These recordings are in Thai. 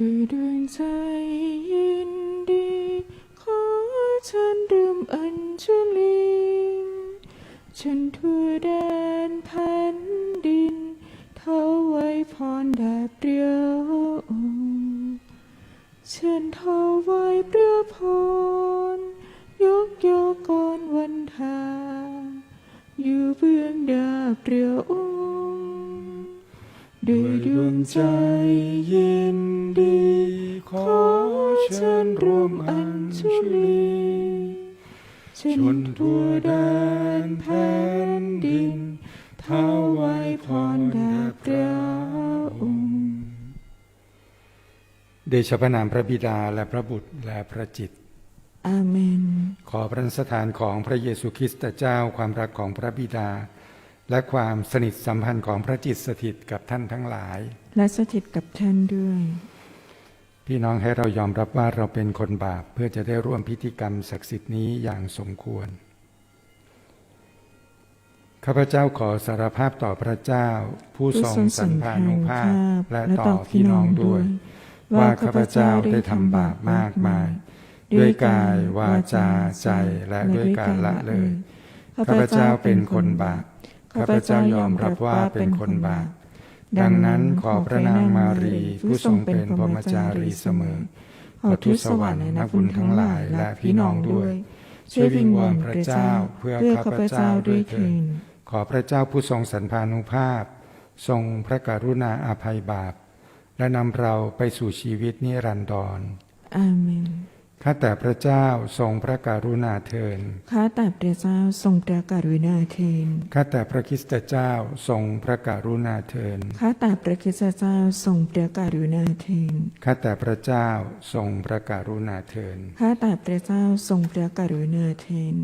ด้วยดวงใจยินดี ขอฉันรวมอัญชลีฉันทั่วแดนแผ่นดินเท่าไว้พรแด่เปรียวองค์ฉันเท่าไว้เปรียพรยกยกก่อนวันทาอยู่เบื้องดาเปรียวองค์ ด้วยดวงใจยินดี ขอเชิญร่วมอัญชุลีชนทั่วแดนแผ่นดินเท้าไว้พรแด่พระองค์เดชะพระนามพระบิดาและพระบุตรและพระจิต อาเมน ขอพระสถานของพระเยซูคริสต์เจ้าความรักของพระบิดา และความสนิทสัมพันธ์ของพระจิตสถิตกับท่านทั้งหลาย และสถิตกับท่านด้วย พี่น้องให้เรายอมรับว่าเราเป็นคนบาปเพื่อจะได้ร่วมพิธีกรรมศักดิ์สิทธิ์นี้อย่างสมควร ข้าพเจ้าขอสารภาพต่อพระเจ้า ผู้ทรงสันพานุภาพและต่อพี่น้องด้วย ว่าข้าพเจ้าได้ทำบาปมากมาย ด้วยกายวาจาใจและด้วยการละเลยข้าพเจ้าเป็นคนบาป ข้าพเจ้ายอมรับว่าเป็นคนบาป ดังนั้นขอพระนางมารีผู้ทรงเป็นพรหมจารีเสมอ ขอทุตสวรรค์นักบุญทั้งหลายและพี่น้องด้วย ช่วยวิงวอนพระเจ้าเพื่อข้าพเจ้าด้วยเถิดขอพระเจ้าผู้ทรงสันพานุภาพ ทรงพระกรุณาอาภัยบาป และนำเราไปสู่ชีวิตนิรันดรอาเมน ข้าแต่พระเจ้าทรงพระกรุณาเทินข้าแต่พระเจ้าทรงพระกรุณาเทนข้าแต่พระคริสตเจ้าทรงพระกรุณาเทินข้าแต่พระคริสตเจ้าทรงพระกรุณาเทนข้าแต่พระเจ้าทรงพระกรุณาเทินข้าแต่พระเจ้าทรงพระกรุณาเทน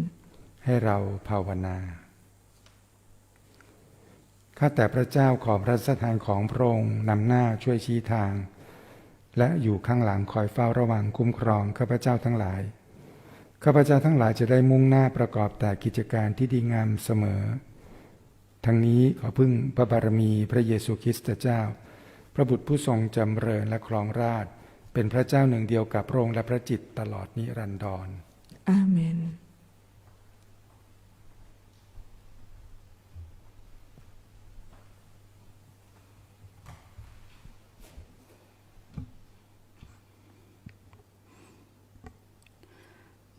ให้เราภาวนาข้าแต่พระเจ้าขอพระสถานของพระองค์นำหน้าช่วยชี้ทาง และอยู่ข้างหลังคอยเฝ้าระวังคุ้มครองข้าพเจ้าทั้งหลาย ข้าพเจ้าทั้งหลายจะได้มุ่งหน้าประกอบแต่กิจการที่ดีงามเสมอ ทั้งนี้ขอพึ่งพระบารมีพระเยซูคริสต์เจ้า พระบุตรผู้ทรงจำเริญและครองราช เป็นพระเจ้าหนึ่งเดียวกับพระองค์และพระจิตตลอดนิรันดรอาเมน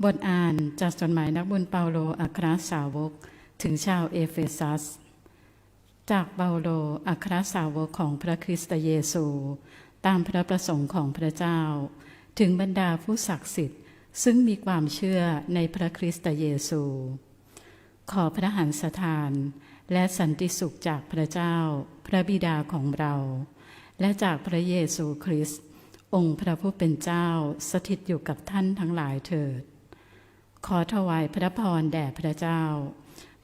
บทอ่านจากจดหมายนักบุญเปาโลอัครสาวก ถึงชาวเอเฟซัส จากเปาโลอัครสาวกของพระคริสต์เยซู ตามพระประสงค์ของพระเจ้า ถึงบรรดาผู้ศักดิ์สิทธิ์ ซึ่งมีความเชื่อในพระคริสต์เยซู ขอพระหันสถาน และสันติสุขจากพระเจ้า พระบิดาของเรา และจากพระเยซูคริสต์องค์พระผู้เป็นเจ้าสถิตอยู่กับท่านทั้งหลายเถิด ขอถวายพระพรแด่พระเจ้า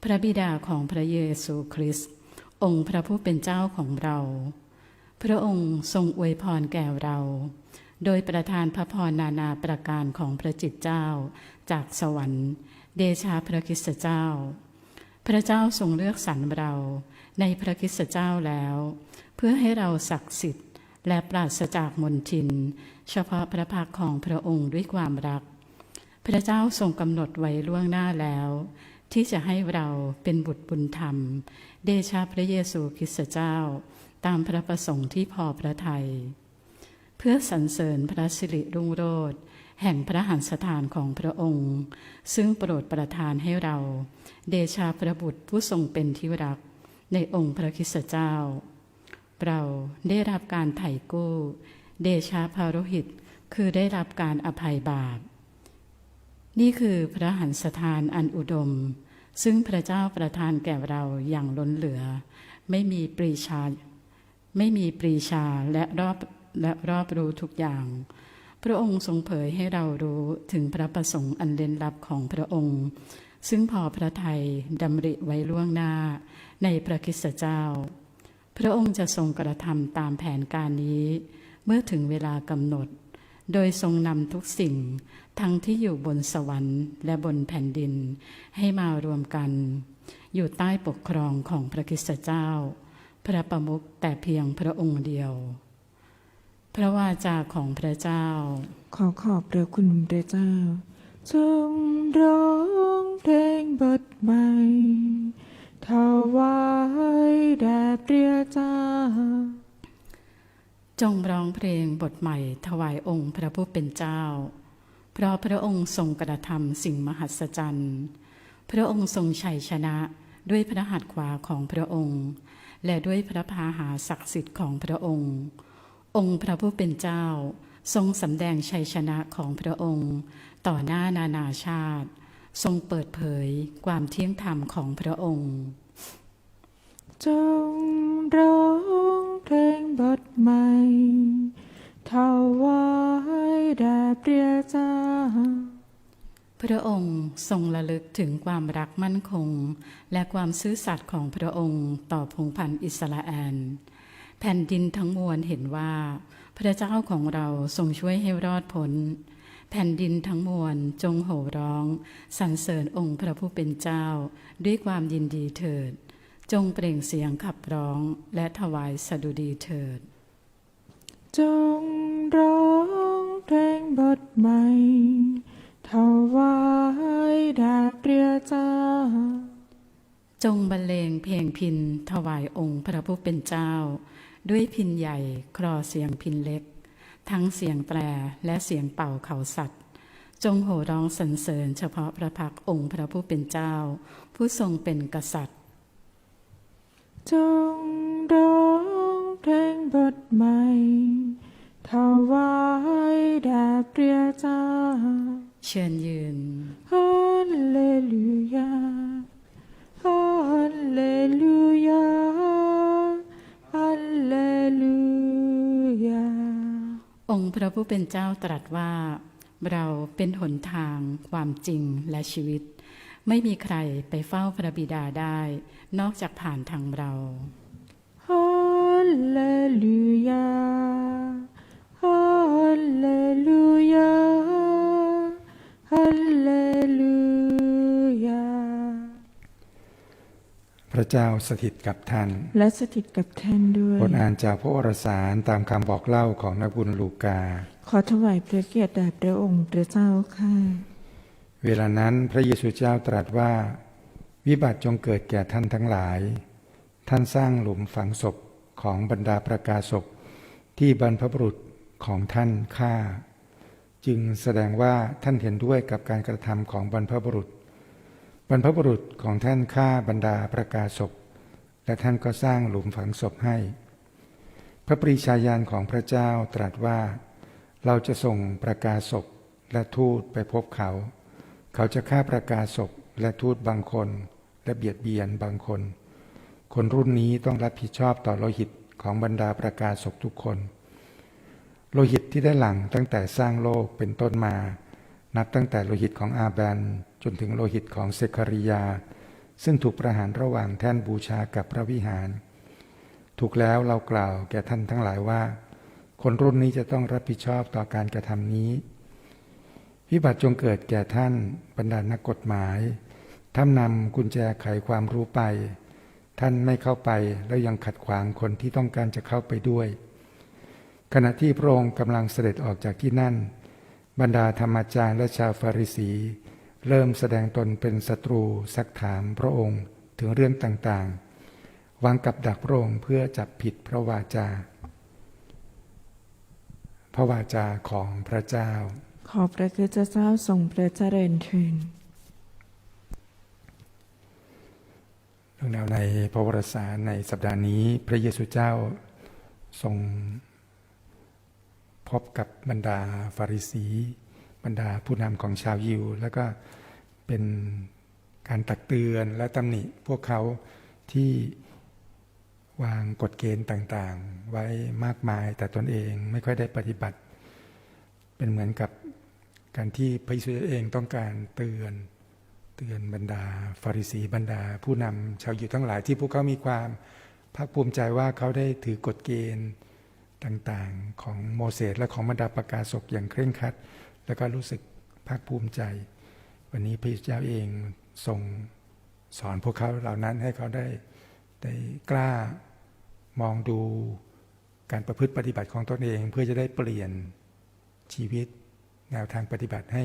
พระบิดาของพระเยซูคริสต์องค์พระผู้เป็นเจ้าของเรา พระองค์ทรงอวยพรแก่เรา โดยประทานพระพรนานาประการของพระจิตเจ้า จากสวรรค์ เดชาพระคิสตเจ้า พระเจ้าทรงเลือกสรรเราในพระคิสตเจ้าแล้ว เพื่อให้เราศักดิ์สิทธิ์และปราศจากมนทิน เฉพาะพระพักของพระองค์ด้วยความรัก พระเจ้าทรงกำหนดไว้ล่วงหน้าแล้ว ที่จะให้เราเป็นบุตรบุญธรรม เดชาพระเยซูคริสต์เจ้า ตามพระประสงค์ที่พอพระทยัยเพื่อสรรเสริญพระสิริรุ่งโรจน์แห่งพระหันสถานของพระองค์ ซึ่งโปรดประทานให้เรา เดชาพระบุตรผู้ทรงเป็นที่รักในองค์พระคริสต์เจ้า เราได้รับการไถ่กู้ เดชาพาโรหิต คือได้รับการอภัยบาป นี่คือพระหันสถานอันอุดม ซึ่งพระเจ้าประทานแก่เราอย่างล้นเหลือ ไม่มีปรีชา ไม่มีปรีชาและรอบและรอบรู้ทุกอย่าง พระองค์ทรงเผยให้เรารู้ถึงพระประสงค์อันเล่นลับของพระองค์ ซึ่งพอพระทัยดำริไว้ล่วงหน้า ในพระคิสเจ้า พระองค์จะทรงกระทำตามแผนการนี้ เมื่อถึงเวลากำหนด โดยทรงนำทุกสิ่ง ทั้งที่อยู่บนสวรรค์และบนแผ่นดิน ให้มารวมกัน อยู่ใต้ปกครองของพระคิสเจ้า พระประมุขแต่เพียงพระองค์เดียว พระวาจาของพระเจ้า ขอขอบพระคุณพระเจ้าจงร้องเพลงบทใหม่ถวายแด่พระเจ้า จงร้องเพลงบทใหม่ถวายองค์พระผู้เป็นเจ้า เพราะพระองค์ทรงกระทำสิ่งมหัศจรรย์ พระองค์ทรงชัยชนะด้วยพระหัตถ์ขวาของพระองค์ และด้วยพระพาหาศักดิ์สิทธิ์ของพระองค์ องค์พระผู้เป็นเจ้า ทรงสำแดงชัยชนะของพระองค์ ต่อหน้านานาชาติ ทรงเปิดเผยความเที่ยงธรรมของพระองค์ จงร้อง ลงบทใหม่ถวายแด่พระเจ้าพระองค์ทรงระลึกถึงความรักมั่นคง และความซื่อสัตย์ของพระองค์ต่อพงพันธ์อิสราเอลแผ่นดินทั้งมวลเห็นว่า พระเจ้าของเราทรงช่วยให้รอดพ้นแผ่นดินทั้งมวลจงโห่ร้องสรรเสริญองค์พระผู้เป็นเจ้า ด้วยความยินดีเถิด จงเปล่งเสียงขับร้องและถวายสดุดีเถิด จงร้องเพลงบทใหม่ ถวายแด่พระเจ้า จงบรรเลงเพลงพินถวายองค์พระผู้เป็นเจ้า ด้วยพินใหญ่คลอเสียงพินเล็ก ทั้งเสียงแตรและเสียงเป่าเขาสัตว์จงโห่ร้องสรรเสริญเฉพาะพระพักตร์องค์พระผู้เป็นเจ้า ผู้ทรงเป็นกษัตริย์ จงร้องเพลงบทใหม่ถวายแด่พระเจ้าเชิญยืนฮาเลลูยาฮาเลลูยาฮาเลลูยาองค์พระผู้เป็นเจ้าตรัสว่า เราเป็นหนทางความจริงและชีวิต ไม่มีใครไปเฝ้าพระบิดาได้ นอกจากผ่านทางเราฮาเลลูยาฮาเลลูยาฮาเลลูยาพระเจ้าสถิตกับท่าน และสถิตกับท่านด้วย บทอ่านจากพระวรสารตามคำบอกเล่าของนักบุญลูกา ขอถวายพระเกียรติแด่พระองค์พระเจ้าค่ะ เวลานั้นพระเยซูเจ้าตรัสว่า วิบัติจงเกิดแก่ท่านทั้งหลาย ท่านสร้างหลุมฝังศพของบรรดาประกาศกที่บรรพบุรุษของท่านฆ่า จึงแสดงว่าท่านเห็นด้วยกับการกระทำของบรรพบุรุษ บรรพบุรุษของท่านฆ่าบรรดาประกาศกและท่านก็สร้างหลุมฝังศพให้ พระปรีชาญาณของพระเจ้าตรัสว่า เราจะส่งประกาศกและทูตไปพบเขา เขาจะฆ่าประกาศก และทูตบางคน และเบียดเบียนบางคน คนรุ่นนี้ต้องรับผิดชอบต่อโลหิตของบรรดาประกาศกทุกคน โลหิตที่ได้หลังตั้งแต่สร้างโลกเป็นต้นมา นับตั้งแต่โลหิตของอาแบนจนถึงโลหิตของเซคาริยา ซึ่งถูกประหารระหว่างแท่นบูชากับพระวิหาร ถูกแล้วเรากล่าวแก่ท่านทั้งหลายว่า คนรุ่นนี้จะต้องรับผิดชอบต่อการกระทำนี้ วิบัติจงเกิดแก่ท่านบรรดานักกฎหมายท่านนำกุญแจไขความรู้ไป ท่านไม่เข้าไปแล้วยังขัดขวางคนที่ต้องการจะเข้าไปด้วย ขณะที่พระองค์กำลังเสด็จออกจากที่นั่น บรรดาธรรมจารย์และชาวฟาริสี เริ่มแสดงตนเป็นศัตรูซักถามพระองค์ถึงเรื่องต่างๆวางกับดักพระองค์เพื่อจับผิดพระวาจา พระวาจาของพระเจ้า ขอพระคือเจ้าทรงพระเจริญเทินเรื่องราวในพระวรสารในสัปดาห์นี้ พระเยซูเจ้าทรงพบกับบรรดาฟาริสี บรรดาผู้นำของชาวยิว แล้วก็เป็นการตักเตือนและตำหนิพวกเขาที่วางกฎเกณฑ์ต่างๆ ไว้มากมายแต่ตนเองไม่ค่อยได้ปฏิบัติ เป็นเหมือนกับ การที่พระเยซูเองต้องการเตือนเตือนบรรดาฟาริสีบรรดา ผู้นำชาวยิวทั้งหลายที่พวกเขามีความภาคภูมิใจว่าเขาได้ถือกฎเกณฑ์ต่างๆของโมเสสและของบรรดาประกาศกอย่างเคร่งครัด แล้วก็รู้สึกภาคภูมิใจ วันนี้พระเจ้าเองทรงสอนพวกเขาเหล่านั้นให้เขาได้ได้กล้ามองดูการประพฤติปฏิบัติของตนเอง เพื่อจะได้เปลี่ยนชีวิต แนวทางปฏิบัติให้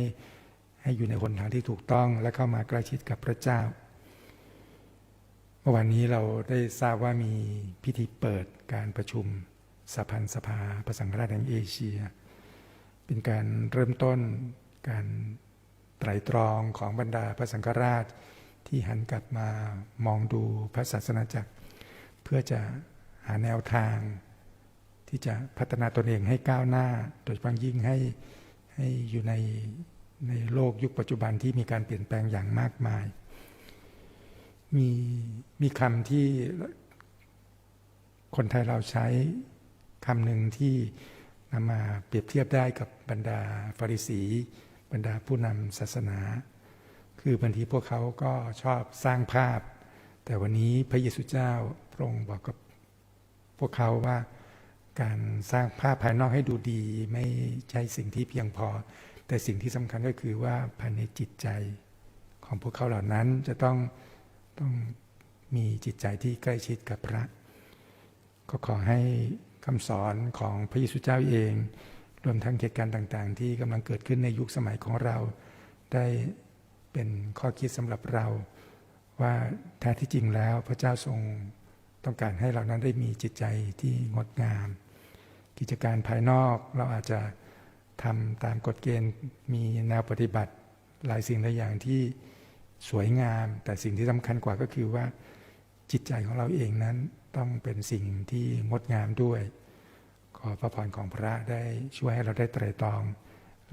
ให้อยู่ในหนทางที่ถูกต้องและเข้ามาใกล้ชิดกับพระเจ้า เมื่อวานนี้เราได้ทราบว่ามีพิธีเปิดการประชุมสพันสภาประสังฆราชแห่งเอเชีย เป็นการเริ่มต้นการไตรตรองของบรรดาพระสังฆราชที่หันกลับมามองดูพระศาสนาจักร เพื่อจะหาแนวทางที่จะพัฒนาตนเองให้ก้าวหน้า โดยเฉพาะยิ่งให้ ให้อยู่ในในโลกยุคปัจจุบันที่มีการเปลี่ยนแปลงอย่างมากมาย มีมีคำที่คนไทยเราใช้คำหนึ่งที่นำมาเปรียบเทียบได้กับบรรดาฟาริสี บรรดาผู้นำศาสนา คือบางทีพวกเขาก็ชอบสร้างภาพ แต่วันนี้พระเยซูเจ้าพระองค์บอกกับพวกเขาว่า การสร้างภาพภายนอกให้ดูดี ไม่ใช่สิ่งที่เพียงพอ แต่สิ่งที่สำคัญก็คือว่าภายในจิตใจของพวกเขาเหล่านั้นจะต้องต้องมีจิตใจที่ใกล้ชิดกับพระ ก็ขอให้คำสอนของพระเยซูเจ้าเอง รวมทั้งเหตุการณ์ต่างๆ ที่กำลังเกิดขึ้นในยุคสมัยของเรา ได้เป็นข้อคิดสำหรับเรา ว่าแท้ที่จริงแล้วพระเจ้าทรงต้องการให้เรานั้นได้มีจิตใจที่งดงาม กิจการภายนอกเราอาจจะทำตามกฎเกณฑ์มีแนวปฏิบัติหลายสิ่งหลายอย่างที่สวยงาม แต่สิ่งที่สำคัญกว่าก็คือว่าจิตใจของเราเองนั้นต้องเป็นสิ่งที่งดงามด้วย ขอพระพรของพระได้ช่วยให้เราได้ไตรตรอง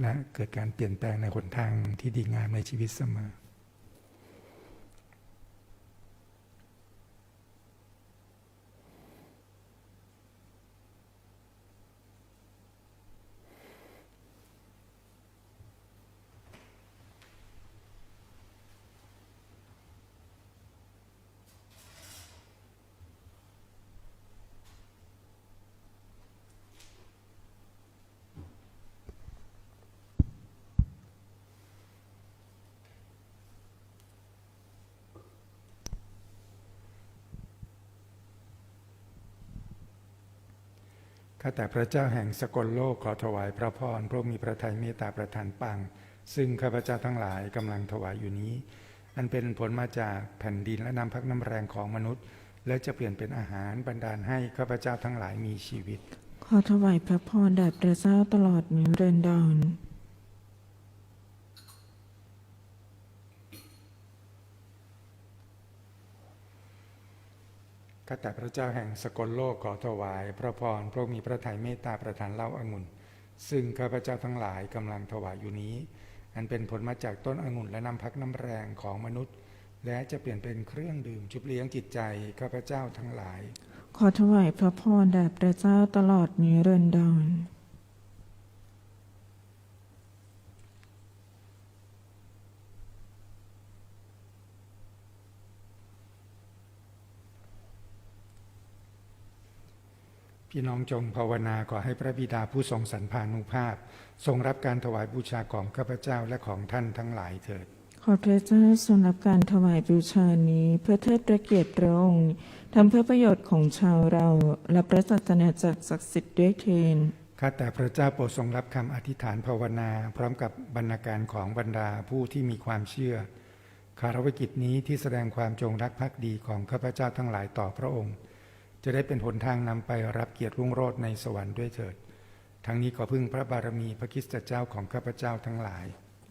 และเกิดการเปลี่ยนแปลงในหนทางที่ดีงามในชีวิตเสมอ ข้าแต่พระเจ้าแห่งสกลโลกขอถวายพระพรพระมีพระทัยเมตตาประทานปัง ซึ่งข้าพเจ้าทั้งหลายกำลังถวายอยู่นี้ อันเป็นผลมาจากแผ่นดินและน้ำพักน้ำแรงของมนุษย์ และจะเปลี่ยนเป็นอาหารบรรดาลให้ข้าพเจ้าทั้งหลายมีชีวิต ขอถวายพระพรแด่พระเจ้าตลอดนิรันดราแต่พระเจ้าแห่งสกลโลกขอถวาย พระพรพระมีพระทัยเมตตาประทานเล่าองุ่น ซึ่งข้าพเจ้าทั้งหลายกำลังถวายอยู่นี้ อันเป็นผลมาจากต้นองุ่นและน้ำพักน้ำแรงของมนุษย์ และจะเปลี่ยนเป็นเครื่องดื่มชุบเลี้ยงจิตใจข้าพเจ้าทั้งหลาย ขอถวายพระพรแด่พระเจ้าตลอดนิรันดร พี่น้องจงภาวนาขอให้พระบิดาผู้ทรงสรรพานุภาพ ทรงรับการถวายบูชาของข้าพเจ้าและของท่านทั้งหลายเถิด ขอพระเจ้าทรงรับการถวายบูชานี้เพื่อเทิดพระเกียรติพระองค์ทำเพื่อประโยชน์ของชาวเราและพระศาสนาจักรศักดิ์สิทธิ์ด้วยเทนข้าแต่พระเจ้าโปรดทรงรับคำอธิษฐานภาวนา พร้อมกับบรรณาการของบรรดาผู้ที่มีความเชื่อคารวกิจนี้ที่แสดงความจงรักภักดีของข้าพเจ้าทั้งหลายต่อพระองค์ จะได้เป็นหนทางนำไปรับเกียรติรุ่งโรจน์ในสวรรค์ด้วยเถิด ทั้งนี้ขอพึ่งพระบารมีพระคริสตเจ้าของข้าพเจ้าทั้งหลาย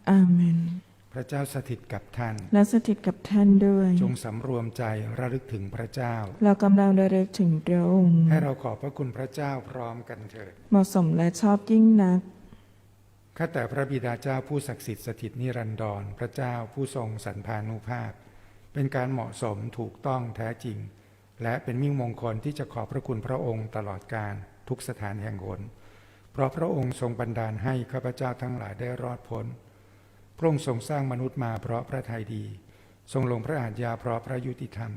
อาเมน พระเจ้าสถิตกับท่าน และสถิตกับท่านด้วย จงสำรวมใจระลึกถึงพระเจ้า เรากำลังระลึกถึงพระองค์ ให้เราขอบพระคุณพระเจ้าพร้อมกันเถิด เหมาะสมและชอบยิ่งนัก ข้าแต่พระบิดาเจ้าผู้ศักดิ์สิทธิ์สถิตนิรันดร พระเจ้าผู้ทรงสรรพานุภาพ เป็นการเหมาะสมถูกต้องแท้จริง และเป็นมิ่งมงคลที่จะขอบพระคุณพระองค์ตลอดการทุกสถานแห่งหน เพราะพระองค์ทรงบันดาลให้ข้าพเจ้าทั้งหลายได้รอดพ้น พระองค์ทรงสร้างมนุษย์มาเพราะพระทัยดี ทรงลงพระอาญญาเพราะพระยุติธรรม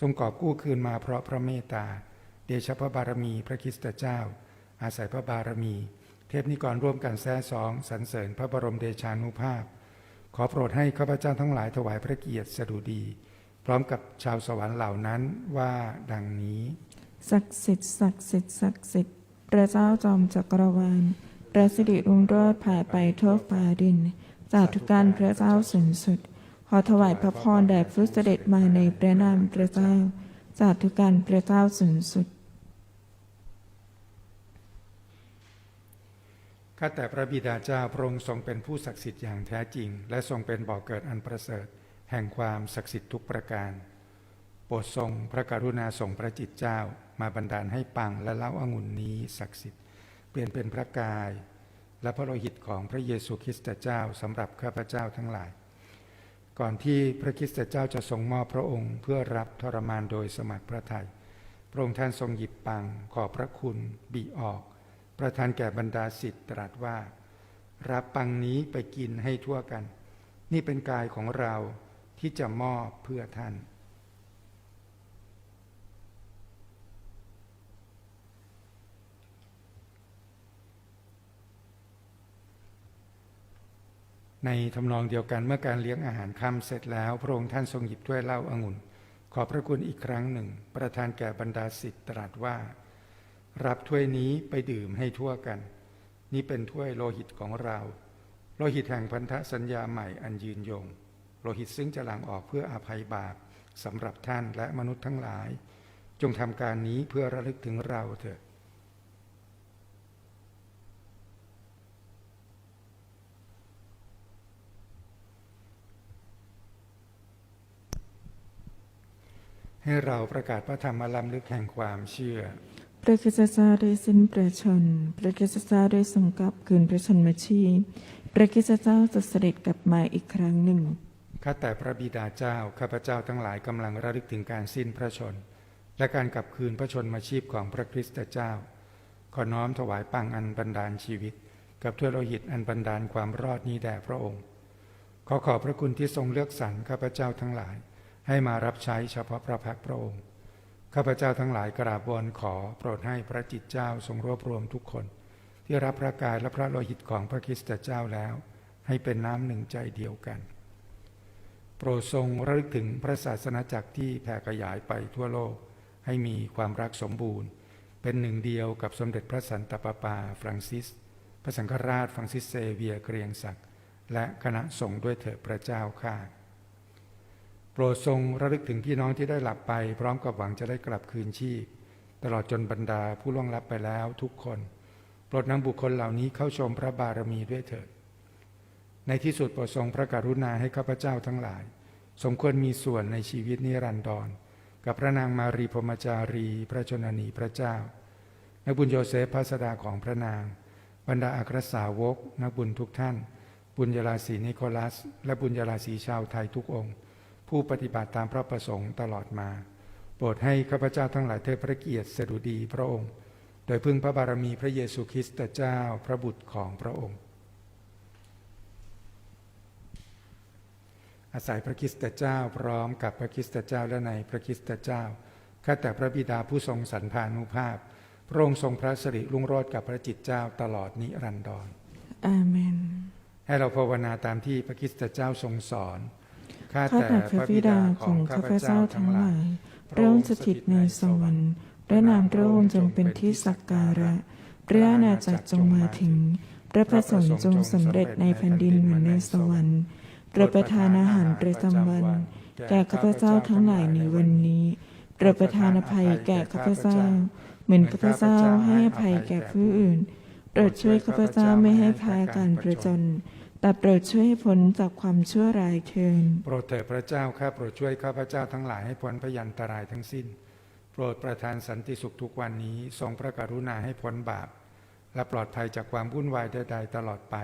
ทรงกอบกู้คืนมาเพราะพระเมตตา เดชะพระบารมีพระคริสตเจ้า อาศัยพระบารมี เทพนิกรร่วมกันแซ่สองสรรเสริญพระบรมเดชานุภาพ ขอโปรดให้ข้าพเจ้าทั้งหลายถวายพระเกียรติสดุดี ร้อมกับชาวสวรรค์เหล่านั้นว่าดังนี้ศักดิ์สิทธิ์ศักดิ์สิทธิ์ศักดิ์สิทธิ์พระเจ้าจอมจักรวาลพระสิริรุ่งโรจน์ผ่ายไปทั่วฟ้าดินจากทุกการพระเจ้าสูงสุด ขอถวายพระพรแด่ผู้เสด็จมาในพระนามพระเจ้าจากทุกการพระเจ้าสูงสุดข้าแต่พระบิดาเจ้าพระองค์ทรงเป็นผู้ศักดิ์สิทธิ์อย่างแท้จริง และทรงเป็นบ่อกเกิดอันประเสริฐ แห่งความศักดิ์สิทธิ์ทุกประการ โปรดทรงพระกรุณาส่งพระจิตเจ้ามาบันดาลให้ปังและเล่าอางุ่นนี้ศักดิ์สิทธิ์เปลี่ยนเป็นพระกาย และพระโลหิตของพระเยซูคริสต์เจ้าสำหรับข้าพเจ้าทั้งหลาย ก่อนที่พระคริสต์เจ้าจะทรงมอบพระองค์เพื่อรับทรมานโดยสมัครพระทัยพระองค์ท่านทรงหยิบปังขอพระคุณบีออก ประทานแก่บรรดาสิทธิ์ตรัสว่า รับปังนี้ไปกินให้ทั่วกัน นี่เป็นกายของเรา ที่จะมอบเพื่อท่าน ในทำนองเดียวกันเมื่อการเลี้ยงอาหารค่ำเสร็จแล้ว พระองค์ท่านทรงหยิบถ้วยเหล้าองุ่น ขอพระคุณอีกครั้งหนึ่ง ประทานแก่บรรดาสิทธิ์ตรัสว่า รับถ้วยนี้ไปดื่มให้ทั่วกัน นี่เป็นถ้วยโลหิตของเรา โลหิตแห่งพันธสัญญาใหม่อันยืนยง โลหิตซึ่งจะหลั่งออกเพื่ออาภัยบาปสำหรับท่านและมนุษย์ทั้งหลาย จงทำการนี้เพื่อระลึกถึงเราเถิดให้เราประกาศพระธรรมลำลึกแห่งความเชื่อ พระคิสตเจ้าได้สิ้นประชน พระคิสตเจ้าได้ทรงกลับคืนพระชนมาชีพ พระคิสตเจ้าจะเสด็จกลับมาอีกครั้งหนึ่ง ข้าแต่พระบิดาเจ้า ข้าพเจ้าทั้งหลายกำลังระลึกถึงการสิ้นพระชน และการกลับคืนพระชนมาชีพของพระคริสตเจ้า ขอน้อมถวายปังอันบันดาลชีวิต กับถ้วยโลหิตอันบันดาลความรอดนี้แด่พระองค์ ขอขอบพระคุณที่ทรงเลือกสรรข้าพเจ้าทั้งหลาย ให้มารับใช้เฉพาะพระพักตร์พระองค์ ข้าพเจ้าทั้งหลายกราบวอนขอโปรดให้พระจิตเจ้าทรงรวบรวมทุกคน ที่รับพระกายและพระโลหิตของพระคริสตเจ้าแล้ว ให้เป็นน้ำหนึ่งใจเดียวกัน โปรดทรงระลึกถึงพระศาสนาจักรที่แผ่ขยายไปทั่วโลก ให้มีความรักสมบูรณ์ เป็นหนึ่งเดียวกับสมเด็จพระสันตะปาปาฟรังซิส พระสังฆราชฟรังซิสเซเวียเกรียงศักดิ์และคณะสงฆ์ด้วยเถิดพระเจ้าข้าโปรดทรงระลึกถึงพี่น้องที่ได้หลับไป พร้อมกับหวังจะได้กลับคืนชีพ ตลอดจนบรรดาผู้ล่วงลับไปแล้วทุกคน โปรดนำบุคคลเหล่านี้เข้าชมพระบารมีด้วยเถิด ในที่สุดโปรดทรงพระกรุณาให้ข้าพเจ้าทั้งหลาย สมควรมีส่วนในชีวิตนิรันดร กับพระนางมารีพมจารี พระชนนีพระเจ้า นักบุญโยเซฟพระสดาของพระนาง บรรดาอัครสาวก นักบุญทุกท่าน บุญยราศีนิโคลัส และบุญยราศีชาวไทยทุกองค์ ผู้ปฏิบัติตามพระประสงค์ตลอดมา โปรดให้ข้าพเจ้าทั้งหลายเทิดพระเกียรติสดุดีพระองค์ โดยพึ่งพระบารมีพระเยซูคริสต์เจ้าพระบุตรของพระองค์ อาศัยพระคริสตเจ้าพร้อมกับพระคริสตเจ้าและในพระคริสตเจ้าข้าแต่พระบิดาผู้ทรงสรรพานุภาพ พระองค์ทรงพระสิริรุ่งโรจน์กับพระจิตเจ้าตลอดนิรันดรอาเมน ให้เราภาวนาตามที่พระคริสตเจ้าทรงสอน ข้าข้าแต่แต่พพระระบิบิดาดาขขอองงข้าข้าพพเจ้าเจ้าทั้ทั้งงหหลาลายยพระองค์สถิตในสวรรค์พระนามพระองค์จงเป็นที่สักการะ พระอาณาจักรจงมาถึง พระประสงค์จงสำเร็จในแผ่นดินเหมือนในสวรรค์โป รดประทานอาหารประจำวัน แก่ข้าพเจ้าทั้งหลายในวันนี้โปรดประทานอภัยแก่ข้าพเจ้า เหมือนข้าพเจ้าให้อภัยแก่ผู้อื่นโปรดช่วยข้าพเจ้าไม่ให้แพ้การประจนแต่โปรดช่วยให้พ้นจากความชั่วร้ายเทินโปรดเถิดพระเจ้าข้าโปรดช่วยข้าพเจ้าทั้งหลายให้พ้นพยันตรายทั้งสิ้น โปรดประทานสันติสุขทุกวันนี้ทรงพระกรุณาให้พ้นบาป และปลอดภัยจากความวุ่นวายใดๆตลอดไป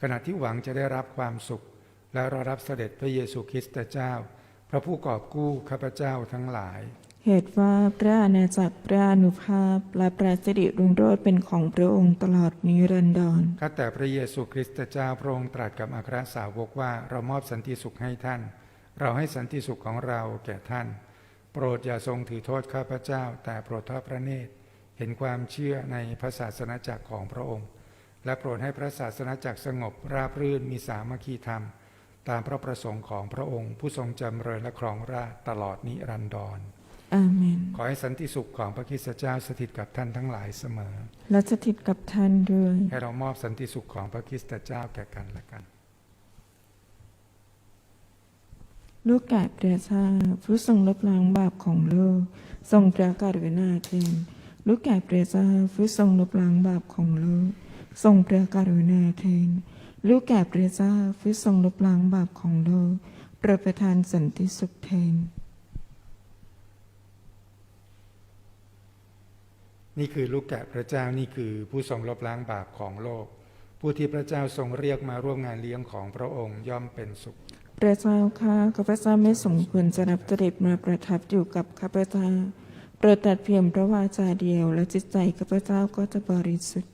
ขณะที่หวังจะได้รับความสุข และรอรับเสด็จพระเยซูคริสต์เจ้า พระผู้กอบกู้ข้าพเจ้าทั้งหลาย เหตุว่าพระอาณาจักรพระอานุภาพและพระสิริรุ่งโรจน์เป็นของพระองค์ตลอดนิรันดรข้าแต่พระเยซูคริสต์เจ้าพระองค์ตรัสกับอัครสาวกว่าเรามอบสันติสุขให้ท่าน เราให้สันติสุขของเราแก่ท่าน โปรดอย่าทรงถือโทษข้าพเจ้า แต่โปรดทอดพระเนตรเห็นความเชื่อในพระศาสนาจักรของพระองค์ และโปรดให้พระศาสนาจักรสงบราบรื่นมีสามัคคีธรรม ตามพระประสงค์ของพระองค์ผู้ทรงจำเริญและครองราชย์ตลอดนิรันดรออาเมน ขอให้สันติสุขของพระคริสตเจ้าสถิตกับท่านทั้งหลายเสมอ และสถิตกับท่านด้วย ให้เรามอบสันติสุขของพระคริสตเจ้าแก่กันและกัน ลูกแก่พระเจ้าผู้ทรงลบล้างบาปของโลก ทรงพระกรุณาเทนลูกแก่พระเจ้าผู้ทรงลบล้างบาปของโลก ทรงพระกรุณาเทน ลูกแก่พระเจ้าผู้ทรงลบล้างบาปของโลกโปรดประทานสันติสุขเทน นี่คือลูกแกะพระเจ้านี่คือผู้ทรงลบล้างบาปของโลก ผู้ที่พระเจ้าทรงเรียกมาร่วมงานเลี้ยงของพระองค์ย่อมเป็นสุข พระเจ้าข้าข้าพเจ้าไม่สมควรจะรับเสด็จมาประทับอยู่กับข้าพเจ้าโปรดตัดเพียงพระวาจาเดียว และจิตใจข้าพเจ้าก็จะบริสุทธิ์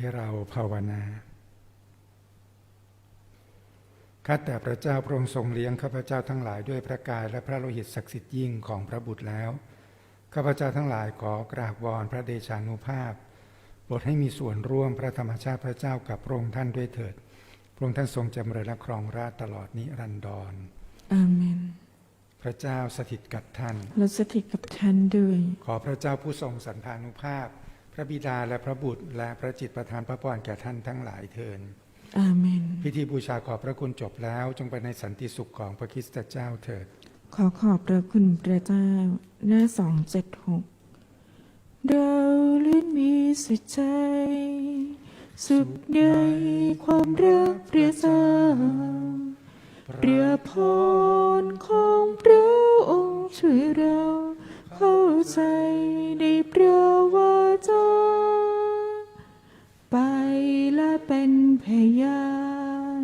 ให้เราภาวนาข้าแต่พระเจ้าพระองค์ทรงเลี้ยงข้าพเจ้าทั้งหลายด้วยพระกายและพระโลหิตศักดิ์สิทธิ์ยิ่งของพระบุตรแล้วข้าพเจ้าทั้งหลายขอกราบวอนพระเดชานุภาพโปรดให้มีส่วนร่วมพระธรรมชาติพระเจ้ากับพระองค์ท่านด้วยเถิด พระองค์ท่านทรงจำเริญและครองราชย์ตลอดนิรันดรอาเมนพระเจ้าสถิตกับท่าน และสถิตกับท่านด้วย ขอพระเจ้าผู้ทรงสันพานุภาพ พระบิดาและพระบุตร และพระจิตประทานพระพรแก่ท่านทั้งหลายเทินอาเมน พิธีบูชาขอบพระคุณจบแล้วจงไปในสันติสุขของพระคริสตเจ้าเถิด ขอขอบพระคุณพระเจ้าหน้าสองเจ็ดหกเราเล่นมีสุดใจ สุขในความรักพระเจ้าเรือพรของพระองค์ช่วยเราเข้าใจในพระว เป็นพยา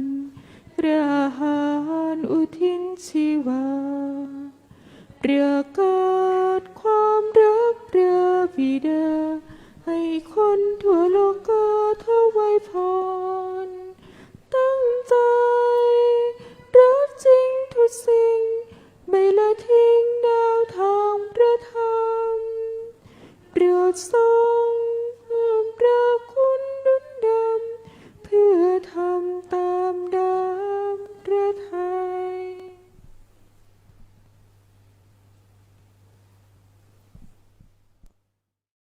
นเรือหารอุทิศชีวา เรือกาดความรักเรือบิดา ให้คนทั่วโลกก็ถวายพร ตั้งใจ รักจริงทุกสิ่ง ไม่ละทิ้งแนวทางพระธรรมโปรดทรง